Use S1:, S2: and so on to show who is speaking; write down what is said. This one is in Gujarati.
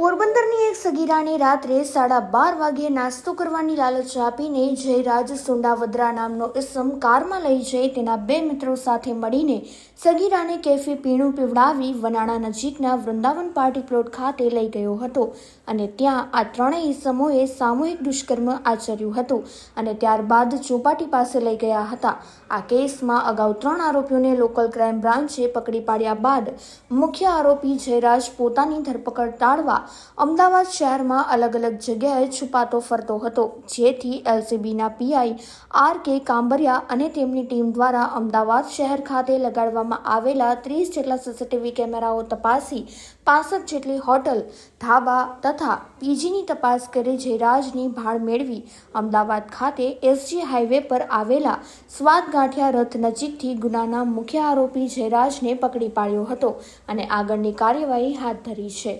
S1: પોરબંદરની એક સગીરાને રાત્રે સાડા બાર વાગ્યે નાસ્તો કરવાની લાલચ આપીને જયરાજ સુંડાવદ્રા નામનો ઇસમ કારમાં લઈ જઈ તેના બે મિત્રો સાથે મળીને સગીરાને કેફે પીણું પીવડાવી વનાણા નજીકના વૃંદાવન પાર્ટી પ્લોટ ખાતે લઈ ગયો હતો અને ત્યાં આ ત્રણેય ઇસમોએ સામૂહિક દુષ્કર્મ આચર્યું હતું અને ત્યારબાદ ચોપાટી પાસે લઈ ગયા હતા. આ કેસમાં અગાઉ ત્રણ આરોપીઓને લોકલ ક્રાઇમ બ્રાન્ચે પકડી પાડ્યા બાદ મુખ્ય આરોપી જયરાજ પોતાની ધરપકડ ટાળવા અમદાવાદ શહેરમાં અલગ અલગ જગ્યાએ છુપાતો ફરતો હતો. જેથી એલસીબીના પીઆઈ આર કે કાંબરિયા અને તેમની ટીમ દ્વારા અમદાવાદ શહેર ખાતે લગાડવામાં આવેલા ત્રીસ જેટલા સીસીટીવી કેમેરાઓ તપાસી પાસઠ જેટલી હોટલ, ધાબા તથા પીજીની તપાસ કરી જયરાજની ભાળ મેળવી અમદાવાદ ખાતે એસજી હાઈવે પર આવેલા સ્વાદ ગાંઠિયા રથ નજીકથી ગુનાના મુખ્ય આરોપી જયરાજને પકડી પાડ્યો હતો અને આગળની કાર્યવાહી હાથ ધરી છે.